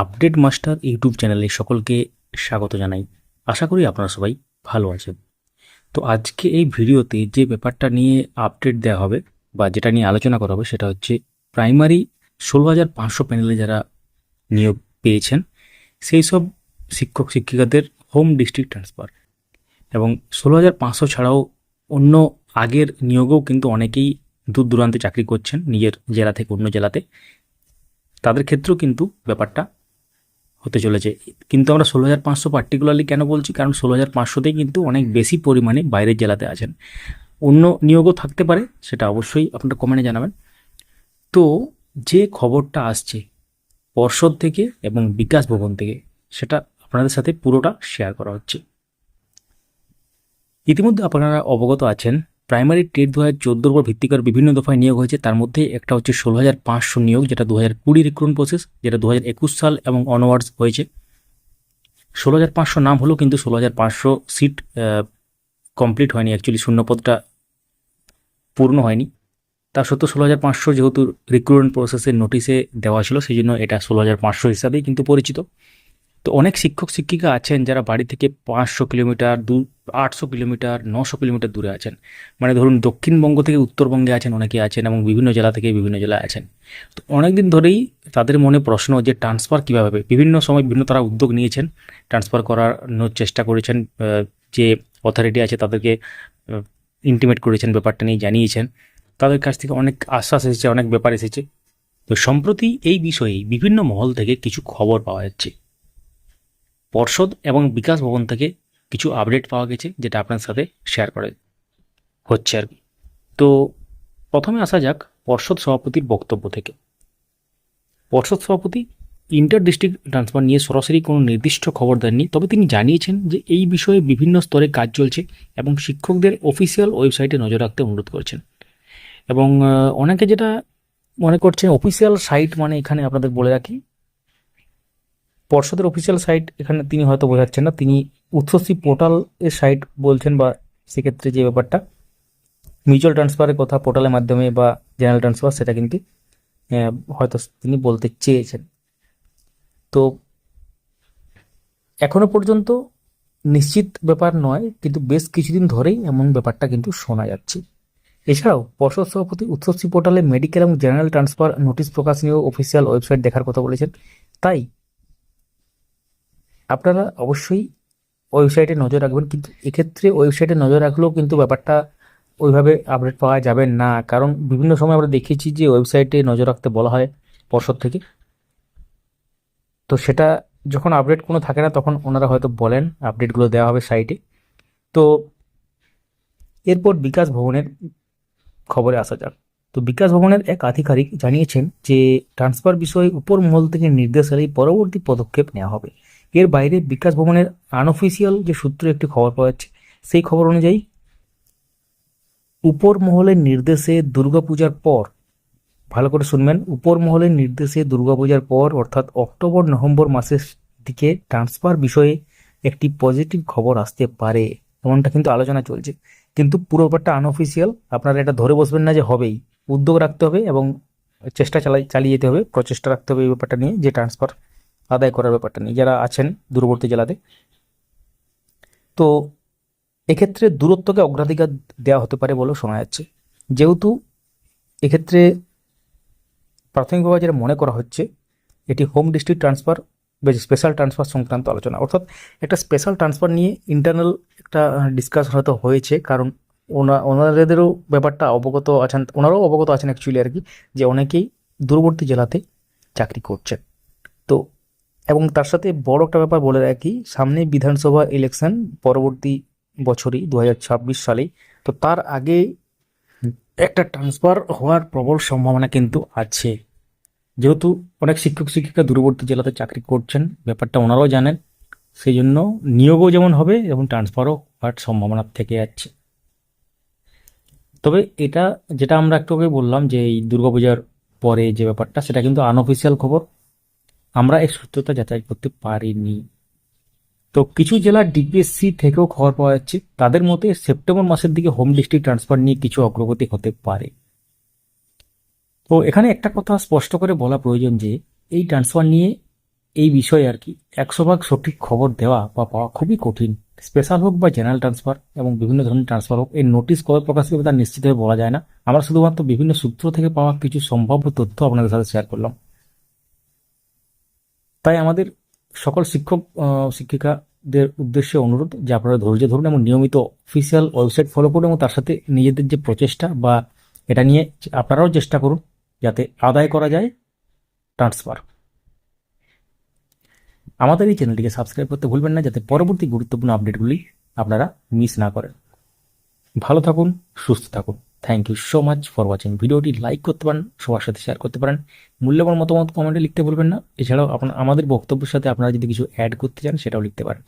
Update master YouTube চ্যানেলে সকলকে স্বাগত জানাই। আশা করি আপনারা সবাই ভালো আছেন। তো আজকে এই ভিডিওতে যে ব্যাপারটা নিয়ে আপডেট দেওয়া হবে বা যেটা নিয়ে আলোচনা করা হবে সেটা হচ্ছে প্রাইমারি ষোলো হাজার পাঁচশো প্যানেলে যারা নিয়োগ পেয়েছেন, সেই সব শিক্ষক শিক্ষিকাদের হোম ডিস্ট্রিক্ট ট্রান্সফার এবং ষোলো হাজার পাঁচশো ছাড়াও অন্য আগের নিয়োগেও কিন্তু অনেকেই দূর দূরান্তে চাকরি করছেন নিজের জেলা থেকে অন্য জেলাতে। তাদের ক্ষেত্রেও কিন্তু ব্যাপারটা হতে চলেছে। কিন্তু আমরা ষোলো হাজার পাঁচশো পার্টিকুলারলি কেন বলছি? কারণ ষোলো হাজার পাঁচশোতেই কিন্তু অনেক বেশি পরিমাণে বাইরের জেলাতে আছেন। অন্য নিয়োগও থাকতে পারে, সেটা অবশ্যই আপনারা কমেন্টে জানাবেন। তো যে খবরটা আসছে পর্ষদ থেকে এবং বিকাশ ভবন থেকে, সেটা আপনাদের সাথে পুরোটা শেয়ার করা হচ্ছে। ইতিমধ্যে আপনারা অবগত আছেন প্রাইমারি টেট দু হাজার চোদ্দোর উপর ভিত্তি করে বিভিন্ন দফায় নিয়োগ হয়েছে। তার মধ্যে একটা হচ্ছে ষোলো হাজার পাঁচশো নিয়োগ, যেটা দু হাজার কুড়ি রিক্রুটমেন্ট প্রসেস যেটা দু হাজার একুশ সাল এবং অনওয়ার্ডস হয়েছে। ষোলো হাজার পাঁচশো নাম হলো কিন্তু ষোলো হাজার পাঁচশো সিট কমপ্লিট হয়নি। অ্যাকচুয়ালি শূন্যপদটা পূর্ণ হয়নি। তা সত্ত্বেও ষোলো হাজার পাঁচশো যেহেতু রিক্রুটমেন্ট প্রসেসের নোটিশে দেওয়া ছিল সেই জন্য এটা ষোলো হাজার পাঁচশো হিসাবেই কিন্তু পরিচিত। তো অনেক শিক্ষক শিক্ষিকা আছেন যারা বাড়ি থেকে পাঁচশো কিলোমিটার দু আটশো কিলোমিটার, নশো কিলোমিটার দূরে আছেন। মানে ধরুন দক্ষিণবঙ্গ থেকে উত্তরবঙ্গে আছেন, অনেকে আছেন এবং বিভিন্ন জেলা থেকে বিভিন্ন জেলায় আছেন। তো অনেক দিন ধরেই তাদের মনে প্রশ্ন যে ট্রান্সফার কীভাবে হবে? বিভিন্ন সময় বিভিন্ন তারা উদ্যোগ নিয়েছেন ট্রান্সফার করানোর চেষ্টা করেছেন যে অথরিটি আছে তাদেরকে ইন্টিমেট করেছেন, ব্যাপারটা নিয়ে জানিয়েছেন। তাদের কাছ থেকে অনেক আশ্বাস এসেছে, অনেক ব্যাপার এসেছে। তো সম্প্রতি এই বিষয়ে বিভিন্ন মহল থেকে কিছু খবর পাওয়া যাচ্ছে। পর্ষদ এবং বিকাশ ভবন থেকে কিছু আপডেট পাওয়া গেছে, যেটা আপনার সাথে শেয়ার করে হচ্ছে আর কি। তো প্রথমে আসা যাক পর্ষদ সভাপতির বক্তব্য থেকে। পর্ষদ সভাপতি ইন্টার ডিস্ট্রিক্ট ট্রান্সফার নিয়ে সরাসরি কোনো নির্দিষ্ট খবর দেননি, তবে তিনি জানিয়েছেন যে এই বিষয়ে বিভিন্ন স্তরে কাজ চলছে এবং শিক্ষকদের অফিসিয়াল ওয়েবসাইটে নজর রাখতে অনুরোধ করেছেন। এবং অনেকে যেটা মনে করছেন অফিসিয়াল সাইট মানে এখানে আপনাদের বলে রাখি পর্ষদের অফিসিয়াল সাইট এখানে তিনি হয়তো বোঝাচ্ছেন না, তিনি উৎসশ্রী পোর্টাল এর সাইট বলছেন বা সেক্ষেত্রে যে ব্যাপারটা মিউচুয়াল ট্রান্সফারের কথা পোর্টালের মাধ্যমে বা জেনারেল ট্রান্সফার সেটা কিন্তু হয়তো তিনি বলতে চেয়েছেন। তো এখনও পর্যন্ত নিশ্চিত ব্যাপার নয়, কিন্তু বেশ কিছুদিন ধরেই এমন ব্যাপারটা কিন্তু শোনা যাচ্ছে। এছাড়াও পর্ষদ সভাপতি উৎসশ্রী পোর্টালে মেডিকেল এবং জেনারেল ট্রান্সফার নোটিশ প্রকাশ নিয়েও অফিসিয়াল ওয়েবসাইট দেখার কথা বলেছেন। তাই আপনারা অবশ্যই ওয়েবসাইটে নজর রাখবেন, কিন্তু এক্ষেত্রে ওয়েবসাইটে নজর রাখলেও কিন্তু ব্যাপারটা ওইভাবে আপডেট পাওয়া যাবে না। কারণ বিভিন্ন সময় আমরা দেখেছি যে ওয়েবসাইটে নজর রাখতে বলা হয় পর্ষদ থেকে। তো সেটা যখন আপডেট কোনো থাকে না, তখন ওনারা হয়তো বলেন আপডেটগুলো দেওয়া হবে সাইটে তো এরপর বিকাশ ভবনের খবরে আসা যাক। তো বিকাশ ভবনের এক আধিকারিক জানিয়েছেন যে ট্রান্সফার বিষয়ে উপর মহল থেকে নির্দেশ এলেই পরবর্তী পদক্ষেপ নেওয়া হবে। এর বাইরে বিকাশ ভবনের আনঅফিসিয়াল যে সূত্রে একটি খবর পাওয়া যাচ্ছে, সেই খবর অনুযায়ী উপর মহলের নির্দেশে দুর্গাপূজার পর, ভালো করে শুনবেন উপর মহলের নির্দেশে দুর্গাপূজার পর, অর্থাৎ অক্টোবর, নভেম্বর মাসের দিকে ট্রান্সফার বিষয়ে একটি পজিটিভ খবর আসতে পারে, এমনটা কিন্তু আলোচনা চলছে। কিন্তু পুরো ব্যাপারটা আনঅফিসিয়াল আপনারা এটা ধরে বসবেন না যে হবেই। উদ্যোগ রাখতে হবে এবং চেষ্টা চালাই চালিয়ে যেতে হবে, প্রচেষ্টা রাখতে হবে এই ব্যাপারটা নিয়ে, যে ট্রান্সফার আদায় করার ব্যাপারটা নিয়ে, যারা আছেন দূরবর্তী জেলাতে। তো এক্ষেত্রে দূরত্বকে অগ্রাধিকার দেওয়া হতে পারে বলেও শোনা যাচ্ছে। যেহেতু এক্ষেত্রে প্রাথমিকভাবে যেটা মনে করা হচ্ছে, এটি হোম ডিস্ট্রিক্ট ট্রান্সফার বা স্পেশাল ট্রান্সফার সংক্রান্ত আলোচনা। অর্থাৎ একটা স্পেশাল ট্রান্সফার নিয়ে ইন্টারনাল একটা ডিসকাশন হয়তো হয়েছে, কারণ ওনা, ওনাদেরও ব্যাপারটা অবগত আছেন, ওনারাও অবগত আছেন অ্যাকচুয়ালি আর কি, যে অনেকেই দূরবর্তী জেলাতে চাকরি করছেন। তো, এবং তার সাথে বড় একটা ব্যাপার বলে রাখি, সামনে বিধানসভা ইলেকশন পরবর্তী বছরই দু সালেই, তো তার আগে একটা ট্রান্সফার হওয়ার প্রবল সম্ভাবনা কিন্তু আছে। যেহেতু অনেক শিক্ষক, শিক্ষিকা দূরবর্তী জেলাতে চাকরি করছেন, ব্যাপারটা ওনারাও জানেন, সেই জন্য নিয়োগও যেমন হবে এবং ট্রান্সফারও হওয়ার সম্ভাবনা থেকে যাচ্ছে তবে এটা যেটা আমরা একটু আগে বললাম যে এই দুর্গাপূজার পরে যে ব্যাপারটা, সেটা কিন্তু আনঅফিসিয়াল খবর। আমরা এই সত্যতা যাচাই করতে পারিনি। তো কিছু জেলার ডিপিএসসি থেকেও খবর পাওয়া যাচ্ছে, তাদের মতে সেপ্টেম্বর মাসের দিকে হোম ডিস্ট্রিক্ট ট্রান্সফার নিয়ে কিছু অগ্রগতি হতে পারে। তো এখানে একটা কথা স্পষ্ট করে বলা প্রয়োজন যে, এই ট্রান্সফার নিয়ে এই বিষয়ে আর কি একশো ভাগ সঠিক খবর দেওয়া বা পাওয়া খুবই কঠিন। স্পেশাল হোক বা জেনারেল ট্রান্সফার এবং বিভিন্ন ধরনের ট্রান্সফার হোক, এই নোটিশ কবে প্রকাশ করবে তা নিশ্চিতভাবে বলা যায় না। আমরা শুধুমাত্র বিভিন্ন সূত্র থেকে পাওয়া কিছু সম্ভাব্য তথ্য আপনাদের সাথে শেয়ার করলাম। তাই আমাদের সকল শিক্ষক শিক্ষিকাদের উদ্দেশ্যে অনুরোধ যে আপনারা ধৈর্য ধরুন এবং নিয়মিত অফিসিয়াল ওয়েবসাইট ফলো করুন এবং তার সাথে নিজেদের যে প্রচেষ্টা বা এটা নিয়ে আপনারাও চেষ্টা করুন যাতে আদায় করা যায় ট্রান্সফার। আমাদের এই চ্যানেলটিকে সাবস্ক্রাইব করতে ভুলবেন না যাতে পরবর্তী গুরুত্বপূর্ণ আপডেটগুলি আপনারা মিস না করেন। ভালো থাকুন, সুস্থ থাকুন। Thank you so much for watching ভিডিওটি লাইক করতে পারেন, সবার সাথে শেয়ার করতে পারেন। মূল্যবান মতামত কমেন্টে লিখতে ভুলবেন না। এছাড়াও আপনার আমাদের বক্তব্যের সাথে আপনারা যদি কিছু অ্যাড করতে চান, সেটাও লিখতে পারেন।